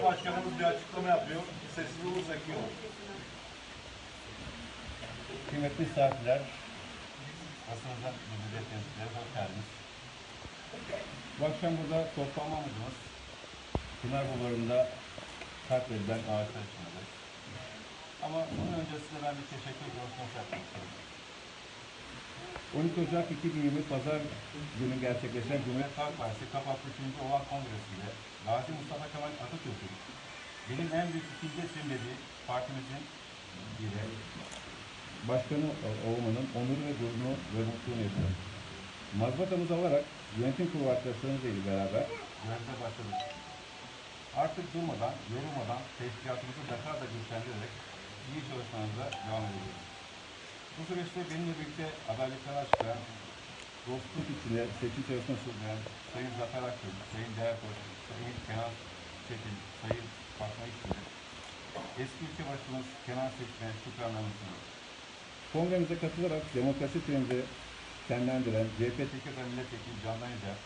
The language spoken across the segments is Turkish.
İlçe başkanımız bir açıklama yapıyor. İyi olur. Kıymetli misafirler, basınızdan müdüriyet temsilcileri hoş geldiniz. Bu akşam burada toplanma amacımız Pınar Bulvarı'nda katledilen ağaçlar içindedir. Ama bunun öncesinde ben bir teşekkür konuşması yapmak istiyorum. 12 Ocak 2020 Pazar günü gerçekleşen Cumhuriyet Halk Partisi Kapak 3. Oval Kongresi'nde Gazi Mustafa Kemal Atatürk'ün benim en büyük ikinci eserim dediği partimizin ile başkanı olmanın onuru ve gururunu ve mutluluğunu yaşadım. Mazbatamızı alarak yönetim kurulu arkadaşlarımızla ile beraber göreve başladık. Artık durmadan, yorulmadan teşkilatımızı daha da güçlendirerek iyi çalışmalarımıza devam edeceğiz. Bu süreçte benimle birlikte adaylıkları açıklayan, dostluk içinde seçim çalışması sürdüren Sayın Zafer Akgül, Sayın Değer Koç, Sayın Kenan Çetin, Sayın Fatma İşçiler, eski ülke başkanımız Kenan Seçmen'e şükranlarını sunuyoruz. Kongremize katılarak demokrasi türünde şenlendiren CHP Tekirdağ Milletvekili Candan Yücel,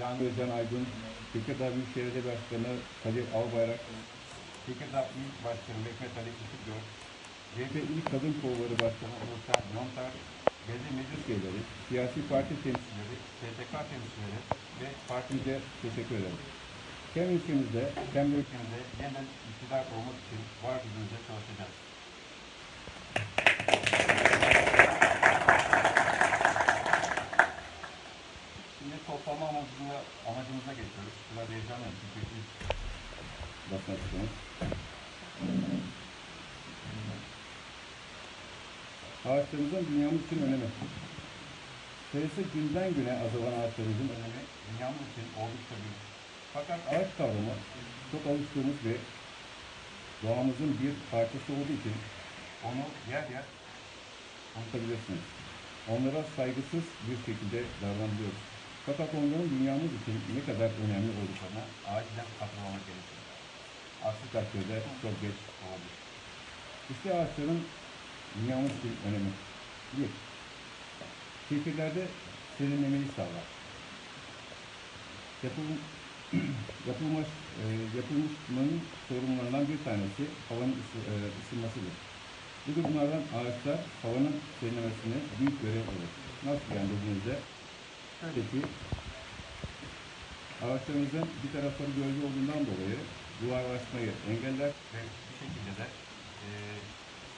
Yan Özcan Aydın, Tekirdağ Büyükşehir Belediye Başkanı Kadir Albayrak, Tekirdağ İl Başkanı Mehmet Ali Işıkgöl, CHP İl Kadın Kolları Başkanı Nurten Yontar, belediye meclis üyeleri, siyasi parti temsilcileri, STK temsilcileri ve partimize teşekkür ederim. Hem ülkemizde hem de ülkemizde yeniden iktidar olmak için var gücümüzle çalışacağız. Şimdi toplama amacına, amacımıza geçiyoruz. Biraz heyecanlıyım çünkü ilk basın açıklaması. Ağaçlarımızın dünyamız için önemi. Sayısı günden güne azalan ağaçlarımızın önemi dünyamız için oldukça büyük. Fakat ağaç kavramı çok alıştığımız ve doğamızın bir parçası olduğu için onu yer yer unutabilirsiniz. Onlara saygısız bir şekilde davranıyoruz. Fakat onların dünyamız için ne kadar önemli olduklarına acilen hatırlamak gerekiyor. Aksi takdirde çok geç olabilir. İşte ağaçların dünyamız için önemi. Bir, şehirlerde serinlemeyi sağlar. Yapım, yapılmış, e, yapılmışlığının sorunlarından bir tanesi havanın ısı, e, ısınmasıdır. Bu durumlardan ağaçlar havanın serinlemesine büyük görev alır. Nasıl yani dediğinizde? Şöyle ki, ağaçlarımızın bir tarafları gölge olduğundan dolayı duvarlaşmayı engeller ve bir şekilde de e,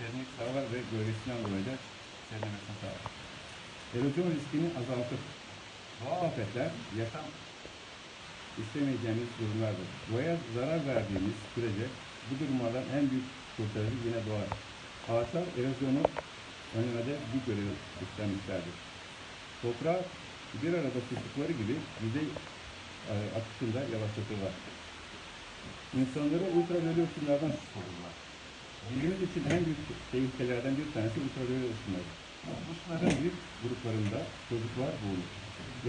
serinlik sağlar ve gölgesinden dolayı da serinlemesini sağlar. Erozyon riskini azaltır. Doğal afetler yaşam istemeyeceğimiz durumlardır. Doğaya zarar verdiğimiz sürece bu durumlardan en büyük kurtarıcı yine doğa. Ağaçlar erozyonu önlemede bir görev üstlenmişlerdir. Toprağı bir arada tuttukları gibi yüzey e, akışında yavaşlatırlar. İnsanları ultraviyole ışınlardan korurlar. Bilgimiz için en büyük tehlikelerden bir tanesi ultraviyole ışınları. Bu ışınların büyük gruplarında çocuklar bulunur.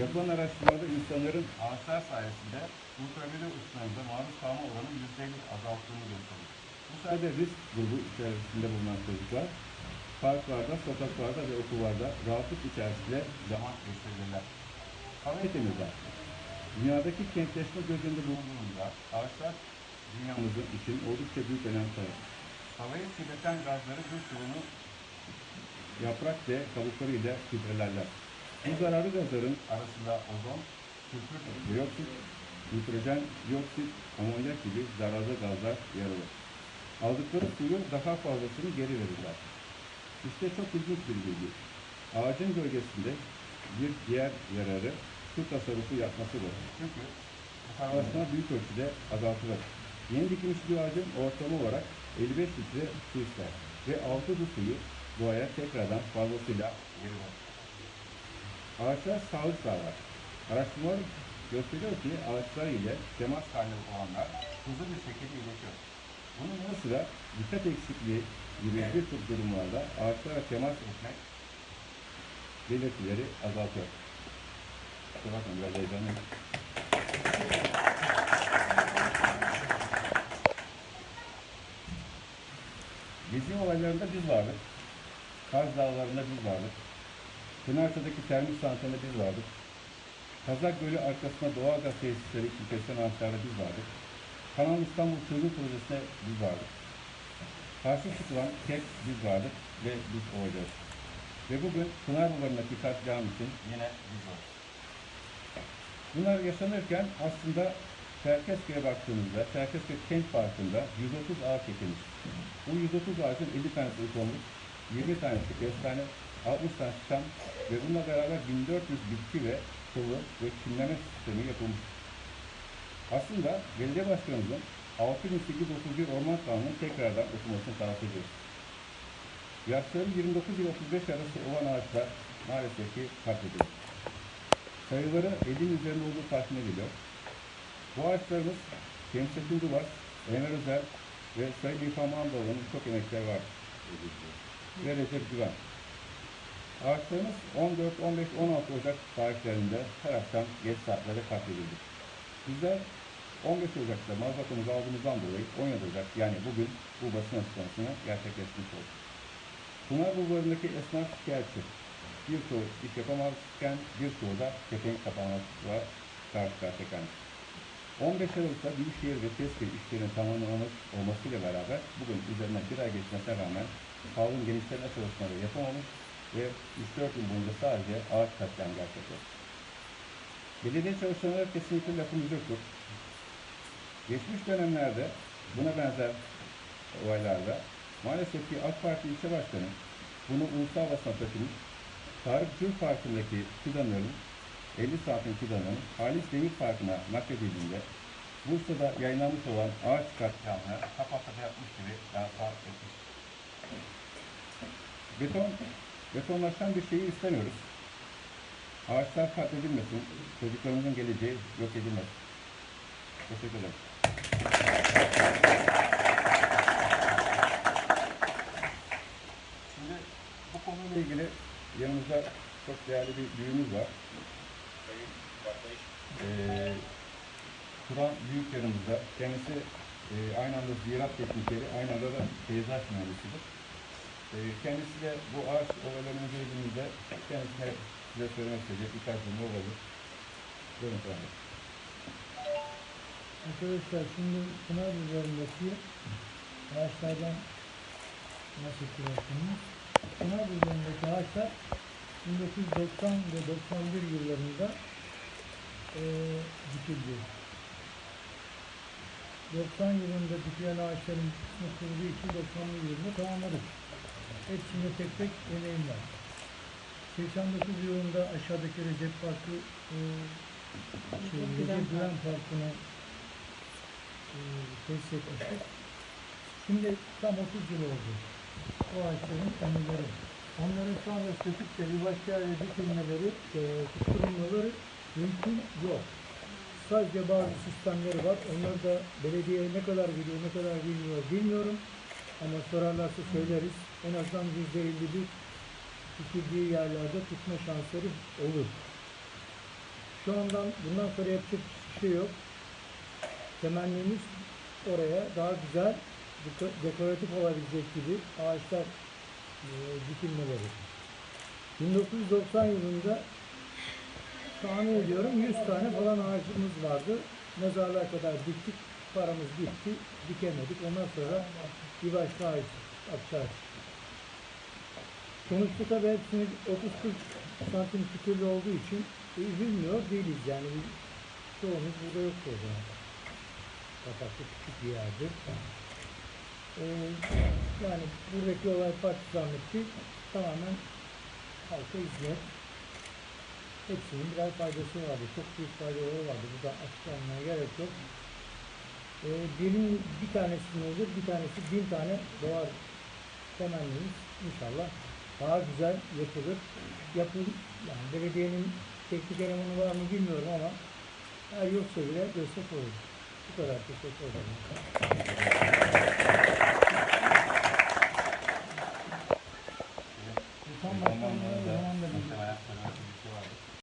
Yapılan araştırmalarda insanların ağaçlar sayesinde ultraviyole ışınlarında maruz kalma oranı %50 azalttığını gösterir. Bu sayede risk grubu içerisinde bulunan çocuklar parklarda, sokaklarda ve okullarda rahatlık içerisinde zaman geçirebilirler. Havayı temizler. Dünyadaki kentleşme göz önünde bulunduğunda ağaçlar dünyamızın için oldukça büyük önem taşır. Havayı kirleten gazları bir sıvını yaprak ve kabuklarıyla filtrelerler. Bu zararlı gazların arasında ozon, sülfür dioksit, nitrojen, dioksit, amonyak gibi zararlı gazlar yer alır. Aldıkları suyun daha fazlasını geri verirler. İşte çok ilginç bir bilgi. Ağacın gölgesinde bir diğer yararı su tasarrufu yapmasıdır. Çünkü buharlaşma büyük ölçüde azaltılır. Yeni dikilmiş bir ağacın ortalama olarak 55 litre su ister ve altı bu suyu doğaya tekrardan fazlasıyla verir. Ağaçlar sağlık sağlar. Araştırmalar gösteriyor ki ağaçlar ile temas halinde olanlar hızlı bir şekilde iyileşiyor. Bunun yanı sıra dikkat eksikliği gibi birçok durumlarda ağaçlara temas etmek belirtileri azaltıyor. Kusura bakmayın biraz heyecanlıyım. Gezi olaylarında biz vardık. Kaz Dağları'nda biz vardık. Pınarca'daki termik santralinde biz vardık. Kazak Gölü arkasında doğal gaz tesisleri için kesilen ağaçlarda biz vardık. Kanal İstanbul Çözüm Projesi'ne biz vardık. Karşı çıkılan tek biz vardık ve biz olacağız. Ve bugün Pınarbaları'ndaki katliam için yine biz varız. Bunlar yaşanırken aslında Çerkezköy'e baktığımızda Çerkezköy Kent Parkı'nda 130 ağaç ekilmiş. Bu 130 ağacın 50 tanesi ıkılmış, 20 tanesi kestane, 60 tanesi çam ve bununla beraber 1400 bitki ve sıvı ve çimleme sistemi yapılmış. Aslında belediye başkanımızın 6831 Orman Kanunu'nun tekrardan okunmasını talep ediyoruz. Yaşları 29 ile 35 arası olan ağaçlar maalesef ki katledildi. Sayıları 50'nin üzerinde olduğu tahmin ediliyor. Ağaçlarımız Şemsettin Duvar, Enver Özel ve Sayın İlhan Mandoğlu'nun çok emekleri var. Ve Recep Güven. Ağaçlarımız 14, 15, 16 Ocak tarihlerinde her akşam geç saatlerde katledildi. Bizler 15 Ocak'ta mazafatımızı aldığımızdan dolayı 17 Ocak yani bugün bu basın açıklamasını gerçekleştirmiş olduk. Pınar Bulvarı'ndaki esnaf şikayetçi. Birçoğu iş yapamazken birçoğu da kepenk kapanmakla karşı karşıya kalmış. 15 Aralık'ta Büyükşehir ve Tezkır işlerinin tamamlanmış olmasıyla beraber bugün üzerine bir ay geçmesine rağmen salgın genişleme çalışmaları yapamamış ve 3-4 gün boyunca sadece ağaç katliam gerçekleşti. Belediye çalışanları kesinlikle lafımız yoktur. Geçmiş dönemlerde buna benzer olaylarda maalesef ki AK Parti ilçe başkanı bunu ulusal basına taşımış. Tarık Türk Parkı'ndaki fidanların 50 santim fidanın Halis Demir Parkı'na nakledildiğinde Bursa'da yayınlanmış olan ağaç katliamına kapatıda yapmış gibi lansa etmiş. Beton, betonlaşan bir şeyi istemiyoruz. Ağaçlar katledilmesin, çocuklarımızın geleceği yok edilmesin. Teşekkür ederim. Şimdi bu konuyla ilgili yanımızda çok değerli bir büyüğümüz var. Ee, Turan Büyük yanımızda. Kendisi e, aynı anda ziraat teknikeri, aynı anda da peyzaj mühendisidir. E, kendisi de bu ağaç olaylarının ilgimizde kendisine size söylemek isteyecek birkaç cümle olabilir. Buyurun Bey. Arkadaşlar şimdi Pınar üzerindeki ağaçlardan bahsediyorsunuz. Pınar üzerindeki ağaçlar 1990 ve 91 yıllarında eee dikildi. 90 yılında dikilen ağaçların kısmı kuruduğu için 90 yılında tamamladık. Hepsinde tek tek emeğim var. 89 yılında aşağıdaki Recep Parkı eee şey, Recep Güven Parkı'na e, tesis etmiştik. Şimdi tam 30 yıl oldu. O ağaçların kendileri. Onların şu anda söküp de bir başka yere dikilmeleri, e, tutturulmaları mümkün yok. Sadece bazı sistemleri var. Onlar da belediyeye ne kadar biliyor, ne kadar bilmiyor bilmiyorum. Ama sorarlarsa söyleriz. En azından yüzde elli bir dikildiği yerlerde tutma şansları olur. Şu andan bundan sonra yapacak bir şey yok temennimiz oraya daha güzel deko- dekoratif olabilecek gibi ağaçlar e, dikilmeleri. 1990 yılında tahmin ediyorum 100 tane falan ağacımız vardı. Mezarlığa kadar diktik, paramız gitti, dikemedik. Ondan sonra bir başka ağaç açacağız. Sonuçta tabii hepsini 30-40 santim kütürlü olduğu için üzülmüyor değiliz yani. Çoğumuz burada yoktu o zaman kapaklı küçük bir yerdir. Ee, yani buradaki olay partizanlık değil, tamamen halka hizmet. Hepsinin birer faydası vardı. Çok büyük faydaları vardı. Burada açıklamaya gerek yok. Ee, birinin bir tanesinin olur, bir tanesi bin tane doğar temennimiz inşallah daha güzel yapılır. Yapıl, yani belediyenin teknik elemanı var mı bilmiyorum ama eğer yoksa bile destek olur. Bu kadar teşekkür ederim.